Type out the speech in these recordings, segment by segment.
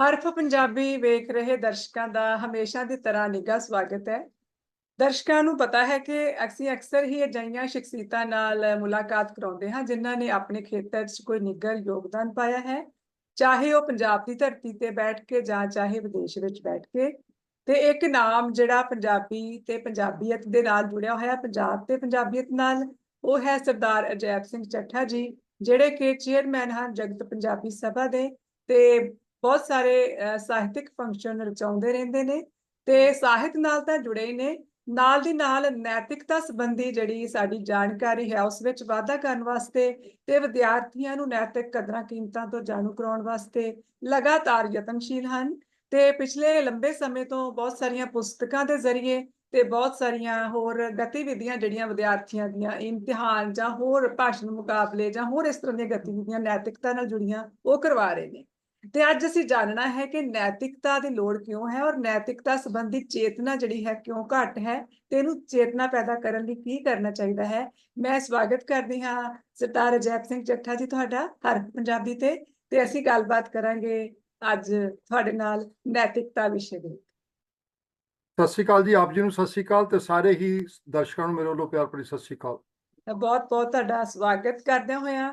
ਹਰਫ ਪੰਜਾਬੀ ਵੇਖ ਰਹੇ ਦਰਸ਼ਕਾਂ ਦਾ ਹਮੇਸ਼ਾ ਦੀ ਤਰ੍ਹਾਂ ਨਿੱਘਾ ਸਵਾਗਤ ਹੈ। ਦਰਸ਼ਕਾਂ ਨੂੰ ਪਤਾ ਹੈ ਕਿ ਅਸੀਂ ਅਕਸਰ ਹੀ ਅਜਿਹੀਆਂ ਸ਼ਖਸੀਅਤਾਂ ਨਾਲ ਮੁਲਾਕਾਤ ਕਰਾਉਂਦੇ ਹਾਂ, ਜਿਨ੍ਹਾਂ ਨੇ ਆਪਣੇ ਖੇਤਰ 'ਚ ਕੋਈ ਨਿੱਘਰ ਯੋਗਦਾਨ ਪਾਇਆ ਹੈ, ਚਾਹੇ ਉਹ ਪੰਜਾਬ ਦੀ ਧਰਤੀ ਤੇ ਬੈਠ ਕੇ ਜਾਂ ਚਾਹੇ ਵਿਦੇਸ਼ ਵਿੱਚ ਬੈਠ ਕੇ। ਤੇ ਇੱਕ ਨਾਮ ਜਿਹੜਾ ਪੰਜਾਬੀ ਤੇ ਪੰਜਾਬੀਅਤ ਦੇ ਨਾਲ ਜੁੜਿਆ ਹੋਇਆ, ਪੰਜਾਬ ਤੇ ਪੰਜਾਬੀਅਤ ਨਾਲ, ਉਹ ਹੈ ਸਰਦਾਰ ਅਜੈਬ ਸਿੰਘ ਚੱਠਾ ਜੀ, ਜਿਹੜੇ ਕਿ ਚੇਅਰਮੈਨ ਹਨ ਜਗਤ ਪੰਜਾਬੀ ਸਭਾ ਦੇ ਤੇ ਬਹੁਤ ਸਾਰੇ ਸਾਹਿਤਿਕ ਫੰਕਸ਼ਨ ਰਚਾਉਂਦੇ ਰਹਿੰਦੇ ਨੇ ਤੇ ਸਾਹਿਤ ਨਾਲ ਤਾਂ ਜੁੜੇ ਹੀ ਨੇ। ਨਾਲ ਦੀ ਨਾਲ ਨੈਤਿਕਤਾ ਸੰਬੰਧੀ ਜਿਹੜੀ ਸਾਡੀ ਜਾਣਕਾਰੀ ਹੈ ਉਸ ਵਿੱਚ ਵਾਧਾ ਕਰਨ ਵਾਸਤੇ ਤੇ ਵਿਦਿਆਰਥੀਆਂ ਨੂੰ ਨੈਤਿਕ ਕਦਰਾਂ ਕੀਮਤਾਂ ਤੋਂ ਜਾਣੂ ਕਰਾਉਣ ਵਾਸਤੇ ਲਗਾਤਾਰ ਯਤਨਸ਼ੀਲ ਹਨ ਤੇ ਪਿਛਲੇ ਲੰਬੇ ਸਮੇਂ ਤੋਂ ਬਹੁਤ ਸਾਰੀਆਂ ਪੁਸਤਕਾਂ ਦੇ ਜ਼ਰੀਏ ਤੇ ਬਹੁਤ ਸਾਰੀਆਂ ਹੋਰ ਗਤੀਵਿਧੀਆਂ ਜਿਹੜੀਆਂ ਵਿਦਿਆਰਥੀਆਂ ਦੀਆਂ ਇਮਤਿਹਾਨ ਜਾਂ ਹੋਰ ਭਾਸ਼ਣ ਮੁਕਾਬਲੇ ਜਾਂ ਹੋਰ ਇਸ ਤਰ੍ਹਾਂ ਦੀਆਂ ਗਤੀਵਿਧੀਆਂ ਨੈਤਿਕਤਾ ਨਾਲ ਜੁੜੀਆਂ ਉਹ ਕਰਵਾ ਰਹੇ ਨੇ। ਤੇ ਅੱਜ ਅਸੀਂ ਜਾਣਨਾ ਹੈ ਕਿ ਨੈਤਿਕਤਾ ਦੀ ਲੋੜ ਕਿਉਂ ਹੈ ਔਰ ਨੈਤਿਕਤਾ ਸੰਬੰਧੀ ਚੇਤਨਾ ਜਿਹੜੀ ਹੈ ਕਿਉਂ ਘੱਟ ਹੈ ਤੇ ਇਹਨੂੰ ਚੇਤਨਾ ਪੈਦਾ ਕਰਨ ਲਈ ਕੀ ਕਰਨਾ ਚਾਹੀਦਾ ਹੈ। ਮੈਂ ਸਵਾਗਤ ਕਰਦੀ ਹਾਂ ਸਰਦਾਰ ਅਜੈਬ ਸਿੰਘ ਚੱਠਾ ਜੀ ਤੁਹਾਡਾ ਹਰ ਪੰਜਾਬੀ ਤੇ ਤੇ ਅਸੀਂ ਗੱਲਬਾਤ ਕਰਾਂਗੇ ਅੱਜ ਤੁਹਾਡੇ ਨਾਲ ਨੈਤਿਕਤਾ ਵਿਸ਼ੇ ਦੇ। ਸਤਿ ਸ਼੍ਰੀ ਅਕਾਲ ਜੀ ਆਪ ਜੀ ਨੂੰ ਸਤਿ ਸ਼੍ਰੀ ਅਕਾਲ ਤੇ ਸਾਰੇ ਹੀ ਦਰਸ਼ਕਾਂ ਨੂੰ ਮੇਰੇ ਵੱਲੋਂ ਪਿਆਰ ਭਰੀ ਸਤਿ ਸ਼੍ਰੀ ਅਕਾਲ। ਬਹੁਤ ਬਹੁਤ ਤੁਹਾਡਾ ਸਵਾਗਤ ਕਰਦੇ ਹੋਇਆ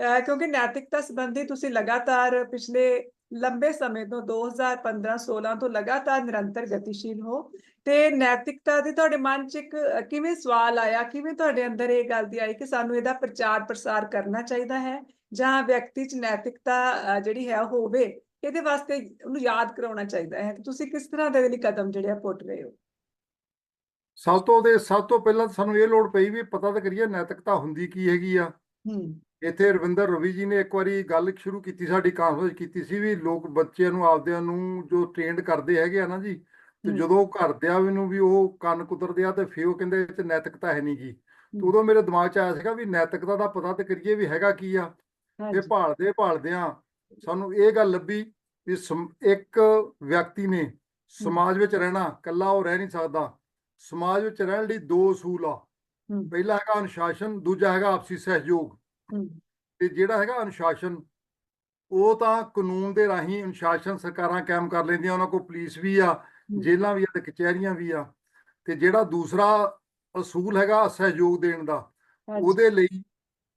ਕਿਉਂਕਿ ਨੈਤਿਕਤਾ ਸੰਬੰਧੀ ਤੁਸੀਂ ਲਗਾਤਾਰ ਪਿਛਲੇ ਲੰਬੇ ਸਮੇਂ ਤੋਂ 2015-16 ਤੋਂ ਲਗਾਤਾਰ ਨਿਰੰਤਰ ਗਤੀਸ਼ੀਲ ਹੋ ਤੇ ਨੈਤਿਕਤਾ ਦੇ ਤੁਹਾਡੇ ਮਨ 'ਚ ਇੱਕ ਕਿਵੇਂ ਸਵਾਲ ਆਇਆ ਕਿਵੇਂ ਤੁਹਾਡੇ ਅੰਦਰ ਇਹ ਗੱਲ ਦੀ ਆਈ ਕਿ ਸਾਨੂੰ ਇਹਦਾ ਪ੍ਰਚਾਰ ਪ੍ਰਸਾਰ ਕਰਨਾ ਚਾਹੀਦਾ ਹੈ ਜਾਂ ਵਿਅਕਤੀ 'ਚ ਨੈਤਿਕਤਾ ਜਿਹੜੀ ਹੈ ਉਹ ਹੋਵੇ ਇਹਦੇ ਵਾਸਤੇ ਉਹਨੂੰ ਯਾਦ ਕਰਾਉਣਾ ਚਾਹੀਦਾ ਹੈ? ਤੁਸੀਂ ਕਿਸ ਤਰ੍ਹਾਂ ਦੇ ਲਈ ਕਦਮ ਜਿਹੜੇ ਆ ਪੁੱਟ ਰਹੇ ਹੋ? ਸਭ ਤੋਂ ਦੇ ਸਭ ਤੋਂ ਪਹਿਲਾਂ ਸਾਨੂੰ ਇਹ ਲੋੜ ਪਈ ਵੀ ਪਤਾ ਤਾਂ ਕਰੀਏ ਨੈਤਿਕਤਾ ਹੁੰਦੀ ਕੀ ਹੈਗੀ ਆ। ਹੂੰ। ਇੱਥੇ ਰਵਿੰਦਰ ਰਵੀ ਜੀ ਨੇ ਇੱਕ ਵਾਰੀ ਗੱਲ ਸ਼ੁਰੂ ਕੀਤੀ ਸਾਡੀ ਕਾਨਫਰੰਸ ਕੀਤੀ ਸੀ ਵੀ ਲੋਕ ਬੱਚਿਆਂ ਨੂੰ ਆਪਦਿਆਂ ਨੂੰ ਜੋ ਟ੍ਰੇਨਡ ਕਰਦੇ ਹੈਗੇ ਆ ਨਾ ਜੀ ਤੇ। ਜਦੋਂ ਘਰਦਿਆਂ ਵੀ ਨੂੰ ਵੀ ਉਹ ਕੰਨ ਕੁਤਰਦੇ ਆ ਤੇ ਫਿਰ ਉਹ ਕਹਿੰਦੇ ਇਹ 'ਚ ਨੈਤਿਕਤਾ ਹੈ ਨਹੀਂ ਗੀ। ਤੇ ਉਦੋਂ ਮੇਰੇ ਦਿਮਾਗ 'ਚ ਆਇਆ ਸੀਗਾ ਵੀ ਨੈਤਿਕਤਾ ਦਾ ਪਤਾ ਤੇ ਕਰੀਏ ਵੀ ਹੈਗਾ ਕੀ ਆ। ਤੇ ਭਾਲਦੇ ਭਾਲਦਿਆਂ ਸਾਨੂੰ ਇਹ ਗੱਲ ਲੱਭੀ ਵੀ ਇੱਕ ਵਿਅਕਤੀ ਨੇ ਸਮਾਜ ਵਿੱਚ ਰਹਿਣਾ ਇਕੱਲਾ ਉਹ ਰਹਿ ਨਹੀਂ ਸਕਦਾ। ਸਮਾਜ ਵਿੱਚ ਰਹਿਣ ਲਈ ਦੋ ਅਸੂਲ ਆ। ਪਹਿਲਾ ਹੈਗਾ ਅਨੁਸ਼ਾਸਨ ਦੂਜਾ ਹੈਗਾ ਆਪਸੀ ਸਹਿਯੋਗ। ਤੇ ਜਿਹੜਾ ਹੈਗਾ ਅਨੁਸ਼ਾਸਨ ਉਹ ਤਾਂ ਕਾਨੂੰਨ ਦੇ ਰਾਹੀਂ ਅਨੁਸ਼ਾਸਨ ਸਰਕਾਰਾਂ ਕਾਇਮ ਕਰ ਲੈਂਦੀਆਂ ਉਹਨਾਂ ਕੋਲ ਪੁਲਿਸ ਵੀ ਆ ਜੇਲ੍ਹਾਂ ਵੀ ਆ ਤੇ ਕਚਹਿਰੀਆਂ ਵੀ ਆ। ਤੇ ਜਿਹੜਾ ਦੂਸਰਾ ਅਸੂਲ ਹੈਗਾ ਸਹਿਯੋਗ ਦੇਣ ਦਾ ਉਹਦੇ ਲਈ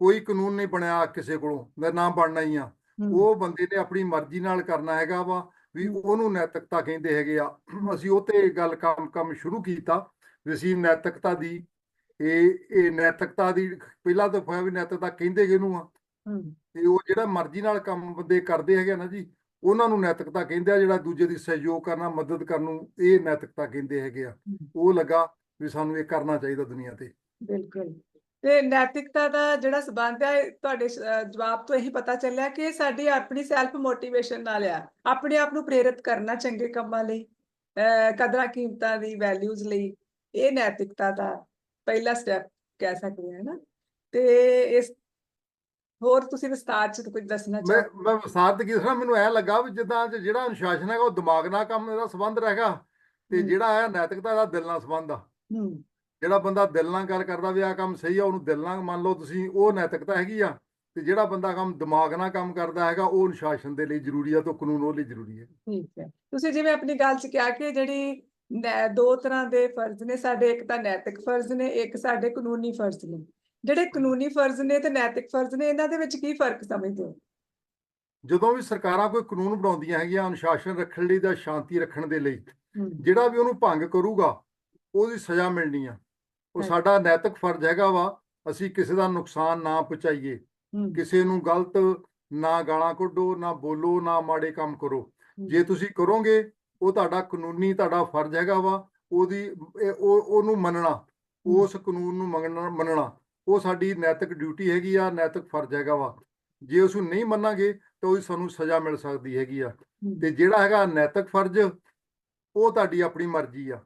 ਕੋਈ ਕਾਨੂੰਨ ਨਹੀਂ ਬਣਿਆ ਕਿਸੇ ਕੋਲੋਂ ਮੈਂ ਨਾ ਬਣਨਾ ਹੀ ਆ। ਉਹ ਬੰਦੇ ਨੇ ਆਪਣੀ ਮਰਜ਼ੀ ਨਾਲ ਕਰਨਾ ਹੈਗਾ ਵਾ ਵੀ। ਉਹਨੂੰ ਨੈਤਿਕਤਾ ਕਹਿੰਦੇ ਹੈਗੇ ਆ। ਅਸੀਂ ਉਹ ਤੇ ਗੱਲ ਕੰਮ ਕੰਮ ਸ਼ੁਰੂ ਕੀਤਾ ਵੀ ਅਸੀਂ ਨੈਤਿਕਤਾ ਦੀ ਇਹ ਇਹ ਨੈਤਿਕਤਾ ਦੀ ਪਹਿਲਾਂ ਤਾਂ ਹੋਇਆ ਵੀ ਨੈਤਿਕਤਾ ਕਹਿੰਦੇ ਕਿਹਨੂੰ ਆ? ਤੇ ਉਹ ਜਿਹੜਾ ਮਰਜ਼ੀ ਨਾਲ ਕੰਮ ਬੰਦੇ ਕਰਦੇ ਹੈਗੇ ਨਾ ਜੀ ਉਹਨਾਂ ਨੂੰ ਨੈਤਿਕਤਾ ਕਹਿੰਦੇ ਆ ਜਿਹੜਾ ਦੂਜੇ ਦੀ ਸਹਿਯੋਗ ਕਰਨਾ ਮਦਦ ਕਰਨ ਨੂੰ ਇਹ ਨੈਤਿਕਤਾ ਕਹਿੰਦੇ ਹੈਗੇ ਆ। ਉਹ ਲੱਗਾ ਵੀ ਸਾਨੂੰ ਇਹ ਕਰਨਾ ਚਾਹੀਦਾ ਦੁਨੀਆ ਤੇ। ਬਿਲਕੁਲ। ਤੇ ਨੈਤਿਕਤਾ ਦਾ ਜਿਹੜਾ ਸਬੰਧ ਹੈ ਤੁਹਾਡੇ ਜਵਾਬ ਤੋਂ ਇਹੀ ਪਤਾ ਚੱਲਿਆ ਕਿ ਸਾਡੀ ਆਪਣੀ ਸੈਲਫ ਮੋਟੀਵੇਸ਼ਨ ਨਾਲ ਆ। ਆਪਣੇ ਆਪ ਨੂੰ ਪ੍ਰੇਰਿਤ ਕਰਨਾ ਚੰਗੇ ਕੰਮਾਂ ਲਈ ਕਦਰਾਂ ਕੀਮਤਾਂ ਦੀ ਵੈਲਿਊਜ਼ ਲਈ ਇਹ ਨੈਤਿਕਤਾ ਦਾ ਪਹਿਲਾ ਸਟੈਪ ਕਹਿ ਸਕਦੇ ਹਾਂ ਨਾ ਤੇ ਇਸ ਹੋਰ ਤੁਸੀਂ ਵਿਸਤਾਰ ਚ ਕੁਝ ਦੱਸਣਾ ਮੈਂ ਚਾਹੋ? ਮੈਂ ਵਿਸਾਰ ਤੇ ਕੀ ਦੱਸਣਾ? ਮੈਨੂੰ ਐ ਲੱਗਾ ਵੀ ਜਿੱਦਾਂ ਚ ਜਿਹੜਾ ਅਨੁਸ਼ਾਸਨ ਹੈਗਾ ਉਹ ਦਿਮਾਗ ਨਾਲ ਕੰਮ ਦਾ ਸੰਬੰਧ ਰਹੇਗਾ ਤੇ। ਜਿਹੜਾ ਹੈ ਨੈਤਿਕਤਾ ਦਾ ਦਿਲ ਨਾਲ ਸੰਬੰਧ ਆ। ਹੂੰ। ਜਿਹੜਾ ਬੰਦਾ ਦਿਲ ਨਾਲ ਗੱਲ ਕਰਦਾ ਵੀ ਆਹ ਕੰਮ ਸਹੀ ਆ ਉਹਨੂੰ ਦਿਲ ਨਾਲ ਮੰਨ ਲਓ ਤੁਸੀਂ ਉਹ ਨੈਤਿਕਤਾ ਹੈਗੀ ਆ ਤੇ ਜਿਹੜਾ ਬੰਦਾ ਕੰਮ ਦਿਮਾਗ ਨਾਲ ਕੰਮ ਕਰਦਾ ਹੈਗਾ ਉਹ ਅਨੁਸ਼ਾਸਨ ਦੇ ਲਈ ਜ਼ਰੂਰੀ ਆ ਤੇ ਕਾਨੂੰਨ ਉਹ ਲਈ ਜ਼ਰੂਰੀ ਹੈ ਠੀਕ ਹੈ। ਤੁਸੀਂ ਜਿਵੇਂ ਆਪਣੀ ਗੱਲ ਚ ਕਿਹਾ ਕਿ ਜਿਹੜੀ ਦੋ ਤਰ੍ਹਾਂ ਦੇ ਫਰਜ਼ ਨੇ ਸਾਡੇ ਇੱਕ ਤਾਂ ਨੈਤਿਕ ਫਰਜ਼ ਨੇ ਇੱਕ ਸਾਡੇ ਕਾਨੂੰਨੀ ਫਰਜ਼ ਨੇ। ਜਿਹੜੇ ਕਾਨੂੰਨੀ ਫਰਜ਼ ਨੇ ਤੇ ਨੈਤਿਕ ਫਰਜ਼ ਨੇ ਇਹਨਾਂ ਦੇ ਵਿੱਚ ਕੀ ਫ਼ਰਕ ਸਮਝਦੇ ਹੋ? ਜਦੋਂ ਵੀ ਸਰਕਾਰਾਂ ਕੋਈ ਕਾਨੂੰਨ ਬਣਾਉਂਦੀਆਂ ਹੈਗੀਆਂ ਅਨੁਸ਼ਾਸਨ ਰੱਖਣ ਲਈ ਜਾਂ ਸ਼ਾਂਤੀ ਰੱਖਣ ਦੇ ਲਈ ਜਿਹੜਾ ਵੀ ਉਹਨੂੰ ਭੰਗ ਕਰੂਗਾ ਉਹਦੀ ਸਜ਼ਾ ਮਿਲਣੀ ਆ। ਉਹ। ਸਾਡਾ ਨੈਤਿਕ ਫਰਜ਼ ਹੈਗਾ ਵਾ ਅਸੀਂ ਕਿਸੇ ਦਾ ਨੁਕਸਾਨ ਨਾ ਪਹੁੰਚਾਈਏ ਕਿਸੇ ਨੂੰ ਗਲਤ ਨਾ ਗਾਲਾਂ ਕੱਢੋ ਨਾ ਬੋਲੋ ਨਾ ਮਾੜੇ ਕੰਮ ਕਰੋ। ਜੇ ਤੁਸੀਂ ਕਰੋਗੇ ਉਹ ਤੁਹਾਡਾ ਕਾਨੂੰਨੀ ਤੁਹਾਡਾ ਫਰਜ਼ ਹੈਗਾ ਵਾ ਉਹਦੀ ਉਹ ਉਹਨੂੰ ਮੰਨਣਾ ਉਸ ਕਾਨੂੰਨ ਨੂੰ ਮੰਨਣਾ ਮੰਨਣਾ ਉਹ ਸਾਡੀ ਨੈਤਿਕ ਡਿਊਟੀ ਹੈਗੀ ਆ ਨੈਤਿਕ ਫਰਜ਼ ਹੈਗਾ ਵਾ। ਜੇ ਉਸ ਨੂੰ ਨਹੀਂ ਮੰਨਾਂਗੇ ਤਾਂ ਉਹਦੀ ਸਾਨੂੰ ਸਜ਼ਾ ਮਿਲ ਸਕਦੀ ਹੈਗੀ ਆ। ਤੇ ਜਿਹੜਾ ਹੈਗਾ ਨੈਤਿਕ ਫਰਜ਼ ਉਹ ਤੁਹਾਡੀ ਆਪਣੀ ਮਰਜ਼ੀ ਆ।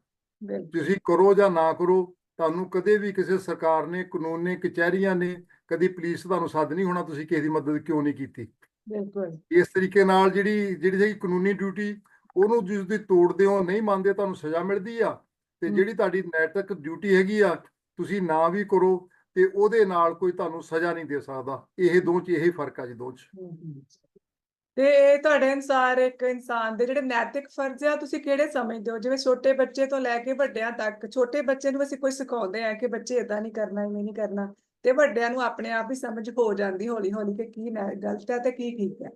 ਤੁਸੀਂ ਕਰੋ ਜਾਂ ਨਾ ਕਰੋ ਤੁਹਾਨੂੰ ਕਦੇ ਵੀ ਕਿਸੇ ਸਰਕਾਰ ਨੇ ਕਾਨੂੰਨ ਨੇ ਕਚਹਿਰੀਆਂ ਨੇ ਕਦੀ ਪੁਲਿਸ ਤੁਹਾਨੂੰ ਸੱਦ ਨਹੀਂ ਹੋਣਾ ਤੁਸੀਂ ਕਿਸੇ ਦੀ ਮਦਦ ਕਿਉਂ ਨਹੀਂ ਕੀਤੀ। ਬਿਲਕੁਲ। ਇਸ ਤਰੀਕੇ ਨਾਲ ਜਿਹੜੀ ਜਿਹੜੀ ਹੈਗੀ ਕਾਨੂੰਨੀ ਡਿਊਟੀ ਉਹਨੂੰ ਜਿਸ ਦੀ ਤੋੜਦੇ ਹੋ ਨਹੀਂ ਮੰਨਦੇ ਤੁਹਾਨੂੰ ਸਜ਼ਾ ਮਿਲਦੀ ਆ। ਤੇ। ਜਿਹੜੀ ਤੁਹਾਡੀ ਨੈਤਿਕ ਡਿਊਟੀ ਹੈਗੀ ਆ ਤੁਸੀਂ ਨਾ ਵੀ ਕਰੋ ਤੇ ਉਹਦੇ ਨਾਲ ਕੋਈ ਤੁਹਾਨੂੰ ਸਜ਼ਾ ਨਹੀਂ ਦੇ ਸਕਦਾ। ਇਹ ਦੋ ਚ ਇਹੀ ਫ਼ਰਕ ਆ ਜੀ ਦੋ ਚ। ਤੇ ਇਹ ਤੁਹਾਡੇ ਅਨੁਸਾਰ ਇੱਕ ਇਨਸਾਨ ਦੇ ਜਿਹੜੇ ਨੈਤਿਕ ਫਰਜ਼ ਆ ਤੁਸੀਂ ਕਿਹੜੇ ਸਮਝਦੇ ਹੋ? ਜਿਵੇਂ ਛੋਟੇ ਬੱਚੇ ਤੋਂ ਲੈ ਕੇ ਵੱਡਿਆਂ ਤੱਕ ਛੋਟੇ ਬੱਚੇ ਨੂੰ ਅਸੀਂ ਕੁਝ ਸਿਖਾਉਂਦੇ ਆ ਕਿ ਬੱਚੇ ਇਦਾਂ ਨਹੀਂ ਕਰਨਾ ਇਵੇਂ ਨਹੀਂ ਕਰਨਾ ਤੇ ਵੱਡਿਆਂ ਨੂੰ ਆਪਣੇ ਆਪ ਹੀ ਸਮਝ ਹੋ ਜਾਂਦੀ ਹੌਲੀ ਹੌਲੀ ਕਿ ਕੀ ਗਲਤ ਹੈ ਤੇ ਕੀ ਠੀਕ ਹੈ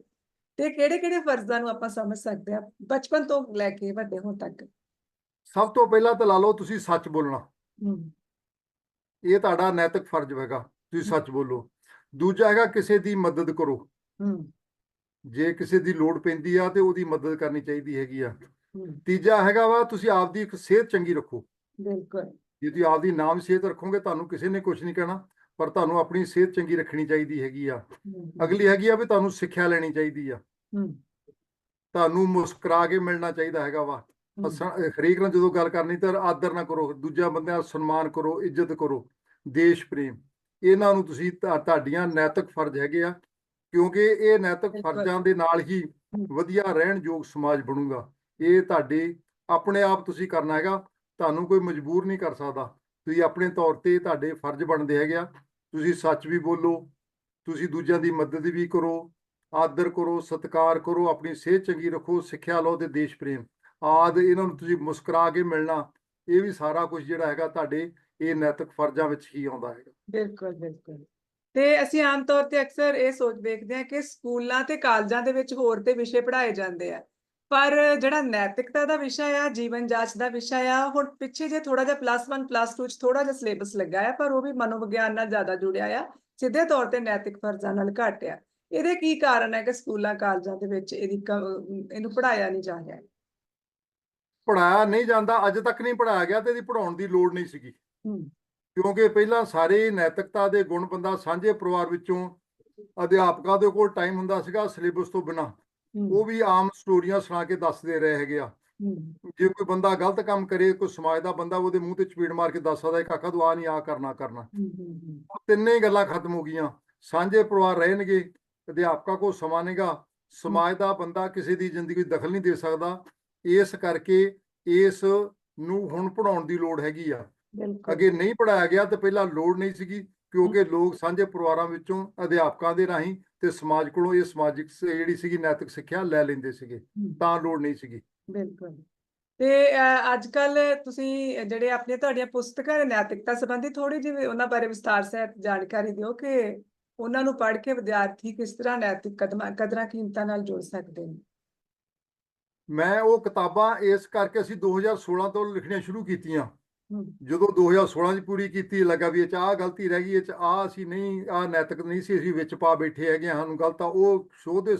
ਤੇ ਕਿਹੜੇ ਕਿਹੜੇ ਫਰਜ਼ਾਂ ਨੂੰ ਆਪਾਂ ਸਮਝ ਸਕਦੇ ਆ ਬਚਪਨ ਤੋਂ ਲੈ ਕੇ ਵੱਡੇ ਹੋਣ ਤੱਕ। ਸਭ ਤੋਂ ਪਹਿਲਾਂ ਤਾਂ ਲਾ ਲਓ ਤੁਸੀਂ ਸੱਚ ਬੋਲਣਾ। ਇਹ ਤੁਹਾਡਾ ਨੈਤਿਕ ਫਰਜ਼ ਹੈਗਾ ਤੁਸੀਂ ਸੱਚ ਬੋਲੋ। ਦੂਜਾ ਹੈਗਾ ਕਿਸੇ ਦੀ ਮਦਦ ਕਰੋ। ਜੇ ਕਿਸੇ ਦੀ ਲੋੜ ਪੈਂਦੀ ਆ ਤੇ ਉਹਦੀ ਮਦਦ ਕਰਨੀ ਚਾਹੀਦੀ ਹੈਗੀ ਆ। ਤੀਜਾ ਹੈਗਾ ਵਾ ਤੁਸੀਂ ਆਪਦੀ ਇੱਕ ਸਿਹਤ ਚੰਗੀ ਰੱਖੋ। ਬਿਲਕੁਲ। ਜੇ ਤੁਸੀਂ ਆਪਦੀ ਨਾਮ ਸਿਹਤ ਰੱਖੋਗੇ ਤੁਹਾਨੂੰ ਕਿਸੇ ਨੇ ਕੁਝ ਨਹੀਂ ਕਹਿਣਾ। ਪਰ ਤੁਹਾਨੂੰ ਆਪਣੀ ਸਿਹਤ ਚੰਗੀ ਰੱਖਣੀ ਚਾਹੀਦੀ ਹੈਗੀ ਆ। ਅਗਲੀ ਹੈਗੀ ਆ ਵੀ ਤੁਹਾਨੂੰ ਸਿੱਖਿਆ ਲੈਣੀ ਚਾਹੀਦੀ ਆ। ਤੁਹਾਨੂੰ ਮੁਸਕਰਾ ਕੇ ਮਿਲਣਾ ਚਾਹੀਦਾ ਹੈਗਾ ਵਾ। ਹਰੇਕ ਨਾਲ ਜਦੋਂ ਗੱਲ ਕਰਨੀ ਤਾਂ ਆਦਰ ਨਾ ਕਰੋ ਦੂਜਾ ਬੰਦਿਆਂ ਦਾ ਸਨਮਾਨ ਕਰੋ ਇੱਜ਼ਤ ਕਰੋ ਦੇਸ਼ ਪ੍ਰੇਮ। ਇਹਨਾਂ ਨੂੰ ਤੁਸੀਂ ਤੁਹਾ- ਤੁਹਾਡੀਆਂ ਨੈਤਿਕ ਫਰਜ਼ ਹੈਗੇ ਆ ਕਿਉਂਕਿ ਇਹ ਨੈਤਿਕ। ਫਰਜ਼ਾਂ ਦੇ ਨਾਲ ਹੀ ਵਧੀਆ ਰਹਿਣ ਯੋਗ ਸਮਾਜ ਬਣੂਗਾ। ਇਹ ਤੁਹਾਡੇ ਆਪਣੇ ਆਪ ਤੁਸੀਂ ਕਰਨਾ ਹੈਗਾ ਤੁਹਾਨੂੰ ਕੋਈ ਮਜਬੂਰ ਨਹੀਂ ਕਰ ਸਕਦਾ। ਤੁਸੀਂ ਆਪਣੇ ਤੌਰ ਤੇ ਤੁਹਾਡੇ ਫਰਜ਼ ਬਣਦੇ ਹੈਗੇ ਆ। ਤੁਸੀਂ ਸੱਚ ਵੀ ਬੋਲੋ, ਤੁਸੀਂ ਦੂਜਿਆਂ ਦੀ ਮਦਦ ਵੀ ਕਰੋ, ਆਦਰ ਕਰੋ, ਸਤਿਕਾਰ ਕਰੋ, ਆਪਣੀ ਸਿਹਤ ਚੰਗੀ ਰੱਖੋ, ਸਿੱਖਿਆ ਲਓ ਤੇ ਦੇਸ਼ ਪ੍ਰੇਮ। ਆਦ ਇਹਨਾਂ ਨੂੰ ਤੁਸੀਂ ਮੁਸਕਰਾ ਕੇ ਮਿਲਣਾ, ਇਹ ਵੀ ਸਾਰਾ ਕੁਝ ਜਿਹੜਾ ਹੈਗਾ ਤੁਹਾਡੇ ਇਹ ਨੈਤਿਕ ਫਰਜ਼ਾਂ ਵਿੱਚ ਹੀ ਆਉਂਦਾ ਹੈਗਾ। ਬਿਲਕੁਲ ਬਿਲਕੁਲ। ਤੇ ਅਸੀਂ ਆਮ ਤੌਰ ਤੇ ਅਕਸਰ ਇਹ ਸੋਚ ਵੇਖਦੇ ਹਾਂ ਕਿ ਸਕੂਲਾਂ ਤੇ ਕਾਲਜਾਂ ਦੇ ਵਿੱਚ ਹੋਰ ਤੇ ਵਿਸ਼ੇ ਪੜ੍ਹਾਏ ਜਾਂਦੇ ਆ। ਪਰ ਜਿਹੜਾ ਨੈਤਿਕਤਾ ਦਾ ਵਿਸ਼ਾ ਆ ਜੀਵਨ ਜਾਂਚ ਦਾ ਵਿਸ਼ਾ ਆ ਹੁਣ ਪਿੱਛੇ ਜੇ ਥੋੜਾ ਜਿਹਾ ਪਲੱਸ 1 ਪਲੱਸ 2 ਚ ਥੋੜਾ ਜਿਹਾ ਸਿਲੇਬਸ ਲੱਗਾ ਆ ਪਰ ਉਹ ਵੀ ਮਨੋਵਿਗਿਆਨ ਨਾਲ ਜ਼ਿਆਦਾ ਜੁੜਿਆ ਆ ਸਿੱਧੇ ਤੌਰ ਤੇ ਨੈਤਿਕ ਫਰਜ਼ਾਂ ਨਾਲ ਘੱਟ ਆ। ਇਹਦੇ ਕੀ ਕਾਰਨ ਹੈ ਕਿ ਸਕੂਲਾਂ ਕਾਲਜਾਂ ਦੇ ਵਿੱਚ ਇਹਦੀ ਇਹਨੂੰ ਪੜ੍ਹਾਇਆ ਨਹੀਂ ਜਾ ਰਿਹਾ? ਪੜਾਇਆ ਨਹੀਂ ਜਾਂਦਾ ਅੱਜ ਤੱਕ ਨਹੀਂ ਪੜਾਇਆ ਗਿਆ ਤੇ ਇਹਦੀ ਪੜਾਉਣ ਦੀ ਲੋੜ ਨਹੀਂ ਸੀਗੀ। ਕਿਉਂਕਿ ਪਹਿਲਾਂ ਸਾਰੇ ਨੈਤਿਕਤਾ ਦੇ ਗੁਣ ਬੰਦਾ ਸਾਂਝੇ ਪਰਿਵਾਰ ਵਿੱਚੋਂ ਅਧਿਆਪਕਾਂ ਦੇ ਕੋਲ ਟਾਈਮ ਹੁੰਦਾ ਸੀਗਾ ਸਿਲੇਬਸ ਤੋਂ ਬਿਨਾ। ਉਹ ਵੀ ਆਮ ਸਟੋਰੀਆਂ ਸੁਣਾ ਕੇ ਦੱਸਦੇ ਰਹੇ ਹੈਗੇ ਆ। ਜੇ ਕੋਈ ਬੰਦਾ ਗਲਤ ਕੰਮ ਕਰੇ ਕੋਈ ਸਮਾਜ ਦਾ ਬੰਦਾ ਉਹਦੇ ਮੂੰਹ ਤੇ ਚਪੀੜ ਮਾਰ ਕੇ ਦੱਸ ਸਕਦਾ ਕਾਕਾ ਤੂੰ ਆ ਨਹੀਂ ਆ ਕਰਨਾ ਕਰਨਾ। ਤਿੰਨੇ ਹੀ ਗੱਲਾਂ ਖਤਮ ਹੋ ਗਈਆਂ। ਸਾਂਝੇ ਪਰਿਵਾਰ ਰਹਿਣਗੇ ਅਧਿਆਪਕਾਂ ਕੋਲ ਸਮਾਂ ਨਹੀਂਗਾ। ਸਮਾਜ ਦਾ ਬੰਦਾ ਕਿਸੇ ਦੀ ਜ਼ਿੰਦਗੀ ਵਿੱਚ ਦਖਲ ਨਹੀਂ ਦੇ ਸਕਦਾ। ਇਸ ਕਰਕੇ ਇਸ ਨੂੰ ਹੁਣ ਪੜਾਉਣ ਦੀ ਲੋੜ ਹੈਗੀ ਆ। ਅੱਗੇ ਨਹੀਂ ਪੜਾਇਆ ਗਿਆ ਤੇ ਪਹਿਲਾਂ ਲੋੜ ਨਹੀਂ ਸੀਗੀ ਕਿਉਂਕਿ ਲੋਕ ਸਾਂਝੇ ਪਰਿਵਾਰਾਂ ਵਿੱਚੋਂ ਅਧਿਆਪਕਾਂ ਦੇ ਰਾਹੀਂ ਤੇ ਸਮਾਜ ਕੋਲੋਂ ਇਹ ਸਮਾਜਿਕ ਜਿਹੜੀ ਸੀਗੀ ਨੈਤਿਕ ਸਿੱਖਿਆ ਲੈ ਲੈਂਦੇ ਸੀਗੇ। ਤਾਂ ਲੋੜ ਨਹੀਂ ਸੀਗੀ। ਬਿਲਕੁਲ। ਤੇ ਅੱਜ ਕੱਲ ਤੁਸੀਂ ਜਿਹੜੇ ਆਪਣੇ ਤੁਹਾਡੀਆਂ ਪੁਸਤਕਾਂ ਦੇ ਨੈਤਿਕਤਾ ਸੰਬੰਧੀ ਥੋੜੀ ਜਿਹੀ ਉਹਨਾਂ ਬਾਰੇ ਵਿਸਥਾਰ ਸਹਿਤ ਜਾਣਕਾਰੀ ਦਿਓ ਕਿ ਉਹਨਾਂ ਨੂੰ ਪੜ੍ਹ ਕੇ ਵਿਦਿਆਰਥੀ ਕਿਸ ਤਰ੍ਹਾਂ ਨੈਤਿਕ ਕਦਮਾਂ ਕਦਰਾਂ ਕੀਮਤਾਂ ਨਾਲ ਜੁੜ ਸਕਦੇ ਨੇ? ਮੈਂ ਉਹ ਕਿਤਾਬਾਂ ਇਸ ਕਰਕੇ ਅਸੀਂ 2016 ਤੋਂ ਲਿਖਣੀਆਂ ਸ਼ੁਰੂ ਕੀਤੀਆਂ। ਜਦੋਂ 2016 ਚ ਪੂਰੀ ਕੀਤੀ ਲੱਗਾ ਵੀ ਇਹ ਚ ਆਹ ਗਲਤੀ ਰਹਿ ਗਈ ਇਹ ਚ ਆਹ ਅਸੀਂ ਨਹੀਂ ਆਹ ਨੈਤਿਕ ਨਹੀਂ ਸੀ ਅਸੀਂ ਵਿੱਚ ਪਾ ਬੈਠੇ ਹੈਗੇ ਸਾਨੂੰ ਗਲਤ ਆ ਉਹ ਸੋਧਦੇ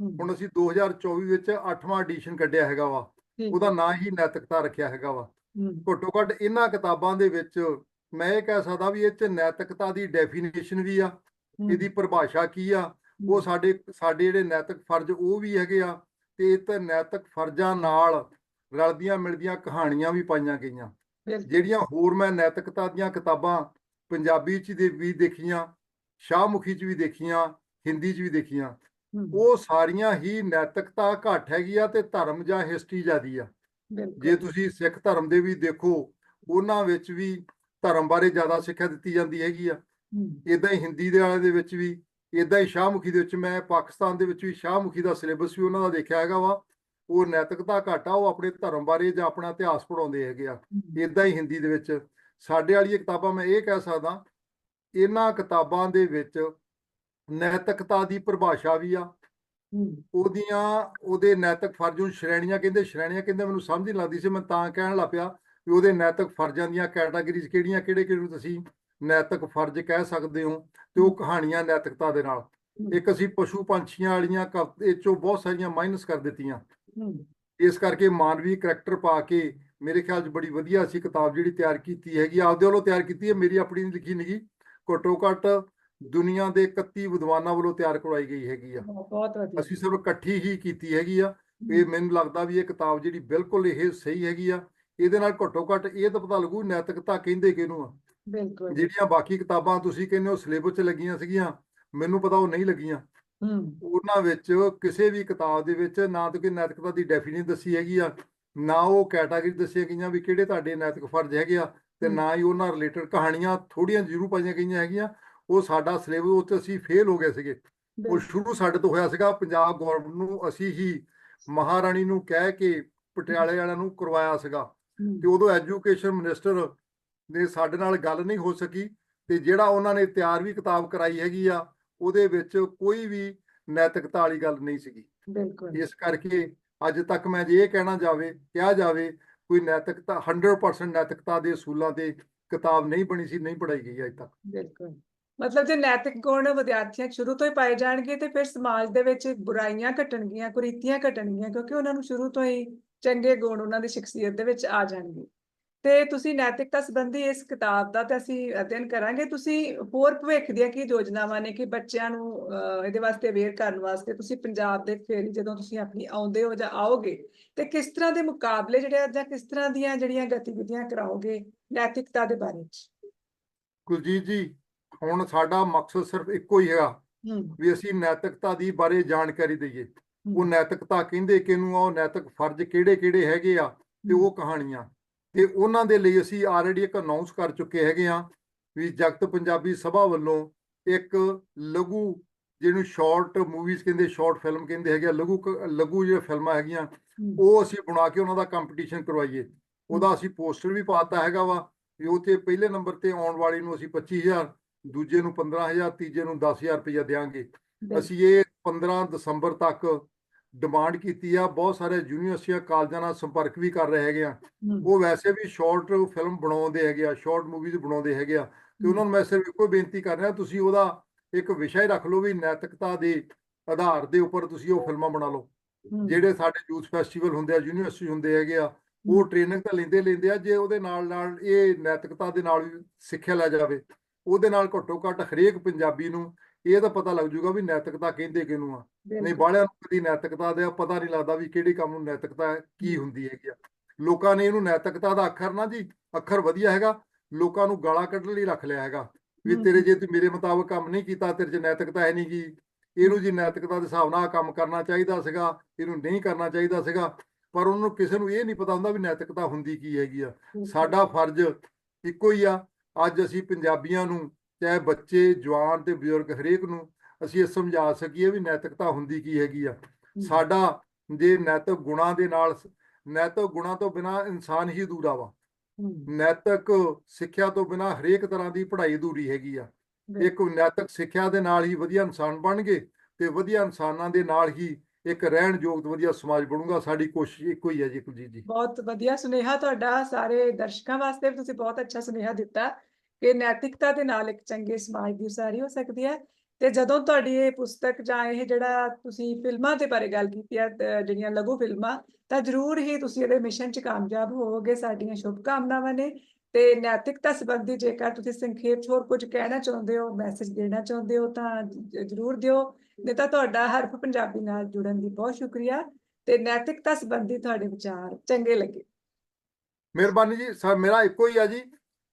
ਹੂੰ। ਹੁਣ ਅਸੀਂ 2024 ਵਿੱਚ 8ਵਾਂ ਐਡੀਸ਼ਨ ਕੱਢਿਆ ਹੈਗਾ ਵਾ। ਉਹਦਾ। ਨਾਂ ਹੀ ਨੈਤਿਕਤਾ ਰੱਖਿਆ ਹੈਗਾ ਵਾ। ਘੱਟੋ ਘੱਟ ਇਹਨਾਂ ਕਿਤਾਬਾਂ ਦੇ ਵਿੱਚ ਮੈਂ ਇਹ ਕਹਿ ਸਕਦਾ ਵੀ ਇਹ ਚ ਨੈਤਿਕਤਾ ਦੀ ਡੈਫੀਨੇਸ਼ਨ ਵੀ ਆ ਇਹਦੀ ਪਰਿਭਾਸ਼ਾ ਕੀ ਆ ਉਹ ਸਾਡੇ ਸਾਡੇ ਜਿਹੜੇ ਨੈਤਿਕ ਫਰਜ਼ ਉਹ ਵੀ ਹੈਗੇ ਆ ਤੇ ਇਹ ਤੇ ਨੈਤਿਕ ਫਰਜ਼ਾਂ ਨਾਲ ਰਲਦੀਆਂ ਮਿਲਦੀਆਂ ਕਹਾਣੀਆਂ ਵੀ ਪਾਈਆਂ ਗਈਆਂ। ਜਿਹੜੀਆਂ ਹੋਰ ਮੈਂ ਨੈਤਿਕਤਾ ਦੀਆਂ ਕਿਤਾਬਾਂ ਪੰਜਾਬੀ ਚ ਦੇ ਵੀ ਦੇਖੀਆਂ ਸ਼ਾਹਮੁਖੀ ਚ ਵੀ ਦੇਖੀਆਂ ਹਿੰਦੀ ਚ ਵੀ ਦੇਖੀਆਂ ਉਹ ਸਾਰੀਆਂ ਹੀ ਨੈਤਿਕਤਾ ਘੱਟ ਹੈਗੀ ਆ ਤੇ ਧਰਮ ਜਾਂ ਹਿਸਟਰੀ ਜ਼ਿਆਦੀ ਆ। ਜੇ ਤੁਸੀਂ ਸਿੱਖ ਧਰਮ ਦੇ ਵੀ ਦੇਖੋ ਉਹਨਾਂ ਵਿੱਚ ਵੀ ਧਰਮ ਬਾਰੇ ਜ਼ਿਆਦਾ ਸਿੱਖਿਆ ਦਿੱਤੀ ਜਾਂਦੀ ਹੈਗੀ ਆ। ਇਦਾਂ ਹੀ ਹਿੰਦੀ ਦੇ ਵਾਲੇ ਦੇ ਵਿੱਚ ਵੀ ਇਦਾਂ ਹੀ ਸ਼ਾਹਮੁਖੀ ਦੇ ਵਿੱਚ ਮੈਂ ਪਾਕਿਸਤਾਨ ਦੇ ਵਿੱਚ ਵੀ ਸ਼ਾਹਮੁਖੀ ਦਾ ਸਿਲੇਬਸ ਵੀ ਉਹਨਾਂ ਦਾ ਦੇਖਿਆ ਹੈਗਾ ਵਾ। ਉਹ ਨੈਤਿਕਤਾ ਘੱਟ ਉਹ ਆਪਣੇ ਧਰਮ ਬਾਰੇ ਜਾਂ ਆਪਣਾ ਇਤਿਹਾਸ ਪੜਾਉਂਦੇ ਹੈਗੇ ਆ। ਇਦਾਂ ਹੀ ਹਿੰਦੀ ਦੇ ਵਿੱਚ। ਸਾਡੇ ਵਾਲੀਆਂ ਕਿਤਾਬਾਂ ਮੈਂ ਇਹ ਕਹਿ ਸਕਦਾ ਇਹਨਾਂ ਕਿਤਾਬਾਂ ਦੇ ਵਿੱਚ ਨੈਤਿਕਤਾ ਦੀ ਪਰਿਭਾਸ਼ਾ ਵੀ ਆ। ਉਹਦੀਆਂ ਉਹਦੇ ਨੈਤਿਕ ਫਰਜ਼ ਨੂੰ ਸ਼੍ਰੇਣੀਆਂ ਕਹਿੰਦੇ ਸ਼੍ਰੇਣੀਆਂ ਕਹਿੰਦੇ ਮੈਨੂੰ ਸਮਝ ਨਹੀਂ ਲੱਗਦੀ ਸੀ ਮੈਂ ਤਾਂ ਕਹਿਣ ਲੱਗ ਪਿਆ ਵੀ ਉਹਦੇ ਨੈਤਿਕ ਫਰਜ਼ਾਂ ਦੀਆਂ ਕੈਟਾਗਰੀਜ਼ ਕਿਹੜੀਆਂ ਕਿਹੜੇ ਕਿਹੜੇ ਨੂੰ ਤੁਸੀਂ ਨੈਤਿਕ ਫਰਜ਼ ਕਹਿ ਸਕਦੇ ਹੋ ਤੇ ਉਹ ਕਹਾਣੀਆਂ ਨੈਤਿਕਤਾ ਦੇ ਨਾਲ। ਇੱਕ ਅਸੀਂ ਪਸ਼ੂ ਪੰਛੀਆਂ ਵਾਲੀਆਂ ਇਹ ਚੋਂ ਬਹੁਤ ਸਾਰੀਆਂ ਮਾਈਨਸ ਕਰ ਦਿੱਤੀਆਂ। ਇਸ ਕਰਕੇ ਮਾਨਵੀ ਕਰੈਕਟਰ ਪਾ ਕੇ ਮੇਰੇ ਖਿਆਲ 'ਚ ਬੜੀ ਵਧੀਆ ਸੀ ਕਿਤਾਬ ਜਿਹੜੀ ਤਿਆਰ ਕੀਤੀ ਹੈਗੀ ਆ, ਆਪਦੇ ਵੱਲੋਂ ਤਿਆਰ ਕੀਤੀ ਹੈ ਮੇਰੀ ਆਪਣੀ ਨਹੀਂ ਲਿਖੀ ਨਹੀਂਗੀ ਘੱਟੋ ਘੱਟ ਦੁਨੀਆ ਦੇ 31 ਵਿਦਵਾਨਾਂ ਵੱਲੋਂ ਤਿਆਰ ਕਰਵਾਈ ਗਈ ਹੈਗੀ ਆ। ਬਹੁਤ ਵਧੀਆ। ਅਸੀਂ ਸਿਰਫ ਇਕੱਠੀ ਹੀ ਕੀਤੀ ਹੈਗੀ ਆ। ਇਹ ਮੈਨੂੰ ਲੱਗਦਾ ਵੀ ਇਹ ਕਿਤਾਬ ਜਿਹੜੀ ਬਿਲਕੁਲ ਇਹ ਸਹੀ ਹੈਗੀ ਆ। ਇਹਦੇ ਨਾਲ ਘੱਟੋ ਘੱਟ ਇਹ ਤਾਂ ਪਤਾ ਲੱਗੂ ਨੈਤਿਕਤਾ ਕਹਿੰਦੇ ਕਿਹਨੂੰ ਆ। ਬਿਲਕੁਲ। ਜਿਹੜੀਆਂ ਬਾਕੀ ਕਿਤਾਬਾਂ ਤੁਸੀਂ ਕਹਿੰਦੇ ਹੋ ਸਿਲੇਬਸ 'ਚ ਲੱਗੀਆਂ ਸੀਗੀਆਂ ਮੈਨੂੰ ਪਤਾ ਉਹ ਨਹੀਂ ਲੱਗੀਆਂ। ਹੂੰ। ਉਹਨਾਂ ਵਿੱਚ ਕਿਸੇ ਵੀ ਕਿਤਾਬ ਦੇ ਵਿੱਚ ਨਾ ਤਾਂ ਕੋਈ ਨੈਤਿਕਤਾ ਦੀ ਡੈਫੀਨੇਸ਼ਨ ਦੱਸੀ ਹੈਗੀ ਆ ਨਾ ਉਹ ਕੈਟਾਗਰੀ ਦੱਸੀਆਂ ਗਈਆਂ ਵੀ ਕਿਹੜੇ ਤੁਹਾਡੇ ਨੈਤਿਕ ਫਰਜ਼ ਹੈਗੇ ਆ ਤੇ। ਨਾ ਹੀ ਉਹਨਾਂ ਰਿਲੇਟਡ ਕਹਾਣੀਆਂ ਥੋੜੀਆਂ ਜ਼ਰੂਰ ਪਾਈਆਂ ਗਈਆਂ ਹੈਗੀਆਂ ਉਹ ਸਾਡਾ ਸਿਲੇਬਸ ਉੱਤੇ ਅਸੀਂ ਫੇਲ ਹੋ ਗਏ ਸੀਗੇ। ਉਹ ਸ਼ੁਰੂ ਸਾਡੇ ਤੋਂ ਹੋਇਆ ਸੀਗਾ ਪੰਜਾਬ ਗਵਰਨਮੈਂਟ ਨੂੰ ਅਸੀਂ ਹੀ ਮਹਾਰਾਣੀ ਨੂੰ ਕਹਿ ਕੇ ਪਟਿਆਲੇ ਵਾਲਿਆਂ ਨੂੰ ਕਰਵਾਇਆ ਸੀਗਾ। ਤੇ ਉਦੋਂ ਐਜੂਕੇਸ਼ਨ ਮਿਨਿਸਟਰ ਨੇ ਸਾਡੇ ਨਾਲ ਗੱਲ ਨਹੀਂ ਹੋ ਸਕੀ ਤੇ ਜਿਹੜਾ ਉਹਨਾਂ ਨੇ ਤਿਆਰ ਵੀ ਕਿਤਾਬ ਕਰਾਈ ਹੈਗੀ ਆ ਉਹਦੇ ਵਿੱਚ ਕੋਈ ਵੀ ਨੈਤਿਕਤਾ ਵਾਲੀ ਗੱਲ ਨਹੀਂ ਸੀਗੀ। ਬਿਲਕੁਲ। ਇਸ ਕਰਕੇ ਅੱਜ ਤੱਕ ਮੈਂ ਜੇ ਇਹ ਕਹਿਣਾ ਜਾਵੇ ਕਿਹਾ ਜਾਵੇ ਕੋਈ ਨੈਤਿਕਤਾ 100% ਨੈਤਿਕਤਾ ਦੇ ਅਸੂਲਾਂ ਤੇ ਕਿਤਾਬ ਨਹੀਂ ਬਣੀ ਸੀ ਨਹੀਂ ਪੜਾਈ ਗਈ ਅੱਜ ਤੱਕ। ਬਿਲਕੁਲ। ਮਤਲਬ ਜੇ ਨੈਤਿਕ ਗੁਣ ਵਿਦਿਆਰਥੀਆਂ ਸ਼ੁਰੂ ਤੋਂ ਹੀ ਪਾਏ ਜਾਣਗੇ ਤੇ ਫਿਰ ਸਮਾਜ ਦੇ ਵਿੱਚ ਬੁਰਾਈਆਂ ਘਟਣਗੀਆਂ ਕੁਰੀਤੀਆਂ ਘਟਣਗੀਆਂ ਕਿਉਂਕਿ ਉਹਨਾਂ ਨੂੰ ਸ਼ੁਰੂ ਤੋਂ ਹੀ ਚੰਗੇ ਗੁਣ ਉਹਨਾਂ ਦੀ ਸ਼ਖਸੀਅਤ ਦੇ ਵਿੱਚ ਆ ਜਾਣਗੇ। ਤੇ ਤੁਸੀਂ ਨੈਤਿਕਤਾ ਸੰਬੰਧੀ ਇਸ ਕਿਤਾਬ ਦਾ ਤੇ ਅਸੀਂ ਅਧਿਐਨ ਕਰਾਂਗੇ। ਤੁਸੀਂ ਹੋਰ ਭਵਿੱਖ ਦੀਆਂ ਕੀ ਯੋਜਨਾਵਾਂ ਨੇ ਕਿ ਬੱਚਿਆਂ ਨੂੰ ਇਹਦੇ ਵਾਸਤੇ ਅਵੇਅਰ ਕਰਨ ਵਾਸਤੇ ਤੁਸੀਂ ਪੰਜਾਬ ਦੇ ਫੇਰੀ ਜਦੋਂ ਤੁਸੀਂ ਆਪਣੀ ਆਉਂਦੇ ਹੋ ਜਾਂ ਆਓਗੇ ਤੇ ਕਿਸ ਤਰ੍ਹਾਂ ਦੇ ਮੁਕਾਬਲੇ ਜਿਹੜੇ ਆ ਜਾਂ ਕਿਸ ਤਰ੍ਹਾਂ ਦੀਆਂ ਜਿਹੜੀਆਂ ਗਤੀਵਿਧੀਆਂ ਕਰਾਓਗੇ ਨੈਤਿਕਤਾ ਦੇ ਬਾਰੇ ਚ? ਕੁਲਜੀਤ ਜੀ ਹੁਣ ਸਾਡਾ ਮਕਸਦ ਸਿਰਫ ਇੱਕੋ ਹੀ ਹੈਗਾ ਵੀ ਅਸੀਂ ਨੈਤਿਕਤਾ ਦੀ ਬਾਰੇ ਜਾਣਕਾਰੀ ਦਈਏ। ਉਹ ਨੈਤਿਕਤਾ ਕਹਿੰਦੇ ਕਿਹਨੂੰ ਆ ਉਹ ਨੈਤਿਕ ਫਰਜ਼ ਕਿਹੜੇ ਕਿਹੜੇ ਹੈਗੇ ਆ ਤੇ ਉਹ ਕਹਾਣੀਆਂ। ਤੇ ਉਹਨਾਂ ਦੇ ਲਈ ਅਸੀਂ ਆਲਰੇਡੀ ਇੱਕ ਅਨਾਉਂਸ ਕਰ ਚੁੱਕੇ ਹੈਗੇ ਆ ਵੀ ਜਗਤ ਪੰਜਾਬੀ ਸਭਾ ਵੱਲੋਂ ਇੱਕ ਲਘੂ ਜਿਹਨੂੰ ਸ਼ਾਰਟ ਮੂਵੀਜ਼ ਕਹਿੰਦੇ ਸ਼ਾਰਟ ਫਿਲਮ ਕਹਿੰਦੇ ਹੈਗੇ ਆ ਲਘੂ ਲਘੂ ਜਿਹੜੇ ਫਿਲਮਾਂ ਹੈਗੀਆਂ ਉਹ ਅਸੀਂ ਬਣਾ ਕੇ ਉਹਨਾਂ ਦਾ ਕੰਪੀਟੀਸ਼ਨ ਕਰਵਾਈਏ। ਉਹਦਾ ਅਸੀਂ ਪੋਸਟਰ ਵੀ ਪਾਤਾ ਹੈਗਾ ਵਾ ਵੀ ਤੇ ਪਹਿਲੇ ਨੰਬਰ ਤੇ ਆਉਣ ਵਾਲੀ ਨੂੰ ਅਸੀਂ 25000 ਦੂਜੇ ਨੂੰ 15000 ਤੀਜੇ ਨੂੰ 10000 ਰੁਪਇਆ ਦੇਵਾਂਗੇ ਬਿਲਕੁਲ, ਅਸੀਂ ਇਹ 15 ਦਸੰਬਰ ਤੱਕ ਡਿਮਾਂਡ ਕੀਤੀ ਆ ਬਹੁਤ ਸਾਰੇ ਯੂਨੀਵਰਸਿਟੀਆਂ ਕਾਲਜਾਂ ਨਾਲ ਸੰਪਰਕ ਵੀ ਕਰ ਰਹੇ ਹੈਗੇ ਆ। ਉਹ ਵੈਸੇ ਵੀ ਸ਼ਾਰਟ ਫਿਲਮ ਬਣਾਉਂਦੇ ਹੈਗੇ ਆ ਸ਼ਾਰਟ ਮੂਵੀਜ਼ ਬਣਾਉਂਦੇ ਹੈਗੇ ਆ। ਤੇ ਉਹਨਾਂ ਨੂੰ ਮੈਂ ਸਿਰਫ ਇੱਕੋ ਬੇਨਤੀ ਕਰ ਰਿਹਾ ਤੁਸੀਂ ਉਹਦਾ ਇੱਕ ਵਿਸ਼ਾ ਹੀ ਰੱਖ ਲਓ ਵੀ ਨੈਤਿਕਤਾ ਦੇ ਆਧਾਰ ਦੇ ਉੱਪਰ ਤੁਸੀਂ ਉਹ ਫਿਲਮਾਂ ਬਣਾ ਲਓ। ਜਿਹੜੇ ਸਾਡੇ ਯੂਥ ਫੈਸਟੀਵਲ ਹੁੰਦੇ ਆ ਯੂਨੀਵਰਸਿਟੀ ਹੁੰਦੇ ਹੈਗੇ ਆ ਉਹ ਟ੍ਰੇਨਿੰਗ ਤਾਂ ਲੈਂਦੇ ਲੈਂਦੇ ਆ ਜੇ ਉਹਦੇ ਨਾਲ ਨਾਲ ਇਹ ਨੈਤਿਕਤਾ ਦੇ ਨਾਲ ਵੀ ਸਿੱਖਿਆ ਲੈ ਜਾਵੇ ਉਹਦੇ ਨਾਲ ਘੱਟੋ ਘੱਟ ਹਰੇਕ ਪੰਜਾਬੀ ਨੂੰ ਇਹ ਤਾਂ ਪਤਾ ਲੱਗ ਜੂਗਾ ਵੀ ਨੈਤਿਕਤਾ ਕਹਿੰਦੇ ਕਿਹਨੂੰ ਆ। ਨਹੀਂ ਬਾਹਲਿਆਂ ਨੂੰ ਕਦੀ ਨੈਤਿਕਤਾ ਦਾ ਪਤਾ ਨਹੀਂ ਲੱਗਦਾ ਵੀ ਕਿਹੜੇ ਕੰਮ ਨੂੰ ਨੈਤਿਕਤਾ ਕੀ ਹੁੰਦੀ ਹੈਗੀ ਆ। ਲੋਕਾਂ ਨੇ ਇਹਨੂੰ ਨੈਤਿਕਤਾ ਦਾ ਅੱਖਰ ਨਾ ਜੀ ਅੱਖਰ ਵਧੀਆ ਹੈਗਾ ਲੋਕਾਂ ਨੂੰ ਗਾਲਾਂ ਕੱਢਣ ਲਈ ਰੱਖ ਲਿਆ ਹੈਗਾ ਵੀ ਤੇਰੇ ਜੇ ਤੂੰ ਮੇਰੇ ਮੁਤਾਬਕ ਕੰਮ ਨਹੀਂ ਕੀਤਾ ਤੇਰੇ 'ਚ ਨੈਤਿਕਤਾ ਹੈ ਨਹੀਂ ਗੀ। ਇਹਨੂੰ ਜੀ ਨੈਤਿਕਤਾ ਦੇ ਹਿਸਾਬ ਨਾਲ ਕੰਮ ਕਰਨਾ ਚਾਹੀਦਾ ਸੀਗਾ ਇਹਨੂੰ ਨਹੀਂ ਕਰਨਾ ਚਾਹੀਦਾ ਸੀਗਾ ਪਰ ਉਹਨੂੰ ਕਿਸੇ ਨੂੰ ਇਹ ਨਹੀਂ ਪਤਾ ਹੁੰਦਾ ਵੀ ਨੈਤਿਕਤਾ ਹੁੰਦੀ ਕੀ ਹੈਗੀ ਆ। ਸਾਡਾ ਫਰਜ਼ ਇੱਕੋ ਹੀ ਆ ਅੱਜ ਅਸੀਂ ਪੰਜਾਬੀਆਂ ਨੂੰ ਚਾਹੇ ਬੱਚੇ ਜਵਾਨ ਤੇ ਬਜ਼ੁਰਗ ਹਰੇਕ ਨੂੰ ਅਸੀਂ ਇਹ ਸਮਝਾ ਸਕੀਏ ਵੀ ਨੈਤਿਕਤਾ ਹੁੰਦੀ ਕੀ ਹੈਗੀ ਆ। ਸਾਡਾ ਜੇ ਨੈਤਿਕ ਗੁਣਾਂ ਦੇ ਨਾਲ ਨੈਤਿਕ ਗੁਣਾਂ ਤੋਂ ਬਿਨਾ ਇਨਸਾਨ ਹੀ ਅਧੂਰਾ ਵਾ। ਨੈਤਿਕ ਸਿੱਖਿਆ ਤੋਂ ਬਿਨਾ ਹਰੇਕ ਤਰ੍ਹਾਂ ਦੀ ਪੜ੍ਹਾਈ ਅਧੂਰੀ ਹੈਗੀ ਆ। ਇੱਕ ਨੈਤਿਕ ਸਿੱਖਿਆ ਦੇ ਨਾਲ ਹੀ ਵਧੀਆ ਇਨਸਾਨ ਬਣਗੇ ਤੇ ਵਧੀਆ ਇਨਸਾਨਾਂ ਦੇ ਨਾਲ ਹੀ ਇੱਕ ਰਹਿਣ ਯੋਗ ਵਧੀਆ ਸਮਾਜ ਬਣੂਗਾ ਸਾਡੀ ਕੋਸ਼ਿਸ਼ ਇੱਕੋ ਹੀ ਹੈ ਜੀ ਕੁਲਜੀਤ ਜੀ। ਬਹੁਤ ਵਧੀਆ ਸੁਨੇਹਾ ਤੁਹਾਡਾ ਸਾਰੇ ਦਰਸ਼ਕਾਂ ਵਾਸਤੇ ਵੀ ਤੁਸੀਂ ਬਹੁਤ ਅੱਛਾ ਸੁਨੇਹਾ ਦਿੱਤਾ। ਕਿ ਨੈਤਿਕਤਾ ਦੇ ਨਾਲ ਇੱਕ ਚੰਗੇ ਸਮਾਜ ਦੀ ਉਸਾਰੀ ਹੋ ਸਕਦੀ ਹੈ। ਤੇ ਜਦੋਂ ਤੁਹਾਡੀ ਇਹ ਪੁਸਤਕ ਜਾਂ ਇਹ ਜਿਹੜਾ ਤੁਸੀਂ ਫਿਲਮਾਂ ਦੇ ਬਾਰੇ ਗੱਲ ਕੀਤੀ ਹੈ ਜਿਹੜੀਆਂ ਲਘੂ ਫਿਲਮਾਂ, ਤਾਂ ਜ਼ਰੂਰ ਹੀ ਤੁਸੀਂ ਇਹਦੇ ਮਿਸ਼ਨ 'ਚ ਕਾਮਯਾਬ ਹੋਵੋਗੇ, ਸਾਡੀਆਂ ਸ਼ੁਭ ਕਾਮਨਾਵਾਂ ਨੇ। ਤੇ ਨੈਤਿਕਤਾ ਸੰਬੰਧੀ ਜੇਕਰ ਤੁਸੀਂ ਸੰਖੇਪ 'ਚ ਹੋਰ ਕੁਝ ਕਹਿਣਾ ਚਾਹੁੰਦੇ ਹੋ, ਮੈਸੇਜ ਦੇਣਾ ਚਾਹੁੰਦੇ ਹੋ, ਤਾਂ ਜ਼ਰੂਰ ਦਿਓ। ਨਹੀਂ ਤਾਂ ਤੁਹਾਡਾ ਹਰਫ ਪੰਜਾਬੀ ਨਾਲ ਜੁੜਨ ਦੀ ਬਹੁਤ ਸ਼ੁਕਰੀਆ। ਤੇ ਨੈਤਿਕਤਾ ਸੰਬੰਧੀ ਤੁਹਾਡੇ ਵਿਚਾਰ ਚੰਗੇ ਲੱਗੇ। ਮਿਹਰਬਾਨੀ ਜੀ ਮੇਰਾ ਇੱਕੋ ਹੀ ਆ ਜੀ।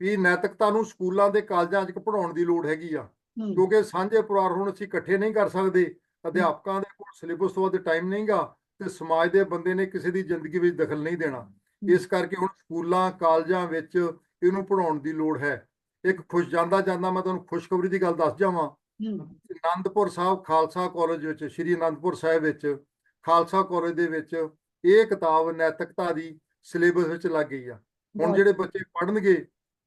ਵੀ ਨੈਤਿਕਤਾ ਨੂੰ ਸਕੂਲਾਂ ਤੇ ਕਾਲਜਾਂ 'ਚ ਪੜਾਉਣ ਦੀ ਲੋੜ ਹੈਗੀ ਆ। ਕਿਉਂਕਿ ਸਾਂਝੇ ਪਰਿਵਾਰ ਹੁਣ ਅਸੀਂ ਇਕੱਠੇ ਨਹੀਂ ਕਰ ਸਕਦੇ ਅਧਿਆਪਕਾਂ ਦੇ ਕੋਲ ਸਿਲੇਬਸ ਤੋਂ ਵੱਧ ਟਾਈਮ ਨਹੀਂਗਾ ਤੇ ਸਮਾਜ ਦੇ ਬੰਦੇ ਨੇ ਕਿਸੇ ਦੀ ਜ਼ਿੰਦਗੀ ਵਿੱਚ ਦਖਲ ਨਹੀਂ ਦੇਣਾ। ਇਸ ਕਰਕੇ ਹੁਣ ਸਕੂਲਾਂ ਕਾਲਜਾਂ ਵਿੱਚ ਇਹਨੂੰ ਪੜਾਉਣ ਦੀ ਲੋੜ ਹੈ। ਇੱਕ ਖੁਸ਼ ਜਾਂਦਾ ਜਾਂਦਾ ਮੈਂ ਤੁਹਾਨੂੰ ਖੁਸ਼ਖਬਰੀ ਦੀ ਗੱਲ ਦੱਸ ਜਾਵਾਂ। ਹੂੰ, ਆਨੰਦਪੁਰ ਸਾਹਿਬ ਖਾਲਸਾ ਕਾਲਜ ਵਿੱਚ ਸ਼੍ਰੀ ਆਨੰਦਪੁਰ ਸਾਹਿਬ ਵਿੱਚ ਖਾਲਸਾ ਕਾਲਜ ਦੇ ਵਿੱਚ ਇਹ ਕਿਤਾਬ ਨੈਤਿਕਤਾ ਦੀ ਸਿਲੇਬਸ ਵਿੱਚ ਲੱਗ ਗਈ ਆ। ਹੁਣ ਜਿਹੜੇ ਬੱਚੇ ਪੜ੍ਹਨਗੇ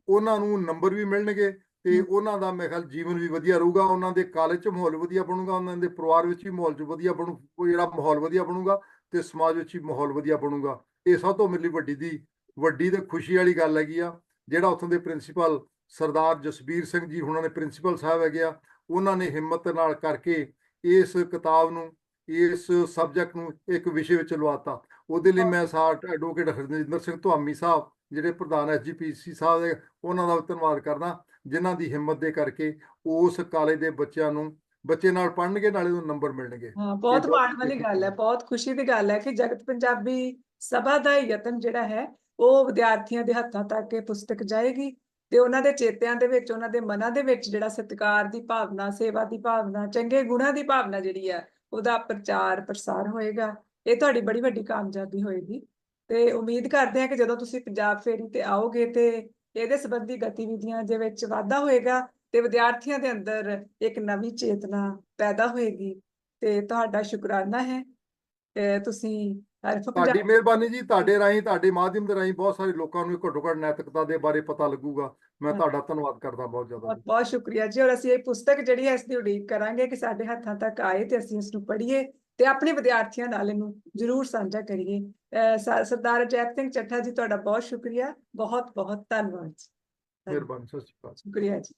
ਉਹਨਾਂ ਨੂੰ ਨੰਬਰ ਵੀ ਮਿਲਣਗੇ ਤੇ। ਉਹਨਾਂ ਦਾ ਮੇਰੇ ਖਿਆਲ ਜੀਵਨ ਵੀ ਵਧੀਆ ਰਹੂਗਾ ਉਹਨਾਂ ਦੇ ਕਾਲਜ 'ਚ ਮਾਹੌਲ ਵਧੀਆ ਬਣੂਗਾ ਉਹਨਾਂ ਦੇ ਪਰਿਵਾਰ ਵਿੱਚ ਵੀ ਮਾਹੌਲ 'ਚ ਵਧੀਆ ਬਣੂ ਜਿਹੜਾ ਮਾਹੌਲ ਵਧੀਆ ਬਣੂਗਾ ਤੇ ਸਮਾਜ ਵਿੱਚ ਵੀ ਮਾਹੌਲ ਵਧੀਆ ਬਣੂਗਾ। ਇਹ ਸਭ ਤੋਂ ਮੇਰੇ ਲਈ ਵੱਡੀ ਦੀ ਵੱਡੀ ਤੇ ਖੁਸ਼ੀ ਵਾਲੀ ਗੱਲ ਹੈਗੀ ਆ ਜਿਹੜਾ ਉੱਥੋਂ ਦੇ ਪ੍ਰਿੰਸੀਪਲ ਸਰਦਾਰ ਜਸਬੀਰ ਸਿੰਘ ਜੀ ਉਹਨਾਂ ਨੇ ਪ੍ਰਿੰਸੀਪਲ ਸਾਹਿਬ ਹੈਗੇ ਆ ਉਹਨਾਂ ਨੇ ਹਿੰਮਤ ਨਾਲ ਕਰਕੇ ਇਸ ਕਿਤਾਬ ਨੂੰ ਇਸ ਸਬਜੈਕਟ ਨੂੰ ਇੱਕ ਵਿਸ਼ੇ ਵਿੱਚ ਲਵਾਤਾ। ਉਹਦੇ ਲਈ ਮੈਂ ਸਾਰ ਐਡਵੋਕੇਟ ਹਰਜਿੰਦਰ ਸਿੰਘ ਧੁਆਮੀ ਸਾਹਿਬ ਜਿਹੜੇ ਪ੍ਰਧਾਨ ਐਸਜੀਪੀਸੀ ਸਾਹਿਬ ਦੇ ਉਹਨਾਂ ਦਾ ਧੰਨਵਾਦ ਕਰਦਾ ਜਿਨ੍ਹਾਂ ਦੀ ਹਿੰਮਤ ਦੇ ਕਰਕੇ ਉਸ ਕਾਲਜ ਦੇ ਬੱਚਿਆਂ ਨੂੰ ਬੱਚੇ ਨਾਲ ਪੜ੍ਹਨਗੇ ਨਾਲੇ ਉਹਨੂੰ ਨੰਬਰ ਮਿਲਣਗੇ। ਹਾਂ ਬਹੁਤ ਮਾਣ ਵਾਲੀ ਗੱਲ ਹੈ ਬਹੁਤ ਖੁਸ਼ੀ ਦੀ ਗੱਲ ਹੈ ਕਿ ਜਗਤ ਪੰਜਾਬੀ ਸਭਾ ਦਾ ਯਤਨ ਜਿਹੜਾ ਹੈ ਉਹ ਵਿਦਿਆਰਥੀਆਂ ਦੇ ਹੱਥਾਂ ਤੱਕ ਇਹ ਪੁਸਤਕ ਜਾਏਗੀ ਤੇ ਉਹਨਾਂ ਦੇ ਚੇਤਿਆਂ ਦੇ ਵਿੱਚ ਉਹਨਾਂ ਦੇ ਮਨਾਂ ਦੇ ਵਿੱਚ ਜਿਹੜਾ ਸਤਿਕਾਰ ਦੀ ਭਾਵਨਾ ਸੇਵਾ ਦੀ ਭਾਵਨਾ ਚੰਗੇ ਗੁਣਾਂ ਦੀ ਭਾਵਨਾ ਜਿਹੜੀ ਆ ਉਹਦਾ ਪ੍ਰਚਾਰ ਪ੍ਰਸਾਰ ਹੋਏਗਾ। ਇਹ ਤੁਹਾਡੀ ਬੜੀ ਵੱਡੀ ਕਾਮਯਾਬੀ ਹੋਏਗੀ। ਤੇ ਉਮੀਦ ਕਰਦੇ ਹਾਂ ਕਿ ਜਦੋਂ ਤੁਸੀਂ ਪੰਜਾਬ ਫੇਰੀ ਤੇ ਆਓਗੇ ਤੇ ਇਹਦੇ ਸੰਬੰਧੀ ਗਤੀਵਿਧੀਆਂ ਦੇ ਵਿੱਚ ਵਾਧਾ ਹੋਏਗਾ ਤੇ ਵਿਦਿਆਰਥੀਆਂ ਦੇ ਅੰਦਰ ਇੱਕ ਨਵੀਂ ਚੇਤਨਾ ਪੈਦਾ ਹੋਏਗੀ। ਤੇ ਤੁਹਾਡਾ ਸ਼ੁਕਰਾਨਾ ਹੈ। ਤੁਸੀਂ ਤੁਹਾਡੀ ਮਿਹਰਬਾਨੀ ਜੀ ਤੁਹਾਡੇ ਰਾਹੀਂ ਤੁਹਾਡੇ ਮਾਧਿਅਮ ਦੇ ਰਾਹੀਂ ਬਹੁਤ ਸਾਰੇ ਲੋਕਾਂ ਨੂੰ ਘੱਟੋ ਘੱਟ ਨੈਤਿਕਤਾ ਦੇ ਬਾਰੇ ਪਤਾ ਲੱਗੂਗਾ। ਮੈਂ। ਤੁਹਾਡਾ ਧੰਨਵਾਦ ਕਰਦਾ ਬਹੁਤ ਜ਼ਿਆਦਾ ਬਹੁਤ ਬਹੁਤ ਸ਼ੁਕਰੀਆ ਜੀ। ਔਰ ਅਸੀਂ ਇਹ ਪੁਸਤਕ ਜਿਹੜੀ ਹੈ ਇਸ ਦੀ ਉਡੀਕ ਕਰਾਂਗੇ ਕਿ ਸਾਡੇ ਹੱਥਾਂ ਤੱਕ ਆਏ ਤੇ ਅਸੀਂ ਇਸ ਨੂੰ ਪੜ੍ਹੀਏ। ਤੇ ਆਪਣੇ ਵਿਦਿਆਰਥੀਆਂ ਨਾਲ ਇਹਨੂੰ ਜ਼ਰੂਰ ਸਾਂਝਾ ਕਰੀਏ। ਸਰਦਾਰ ਜੈਤ ਸਿੰਘ ਚੱਠਾ ਜੀ ਤੁਹਾਡਾ ਬਹੁਤ ਸ਼ੁਕਰੀਆ। ਬਹੁਤ ਬਹੁਤ ਧੰਨਵਾਦ ਮਿਹਰਬਾਨੀ ਸਤਿ ਸ਼੍ਰੀ ਅਕਾਲ। ਸ਼ੁਕਰੀਆ ਜੀ।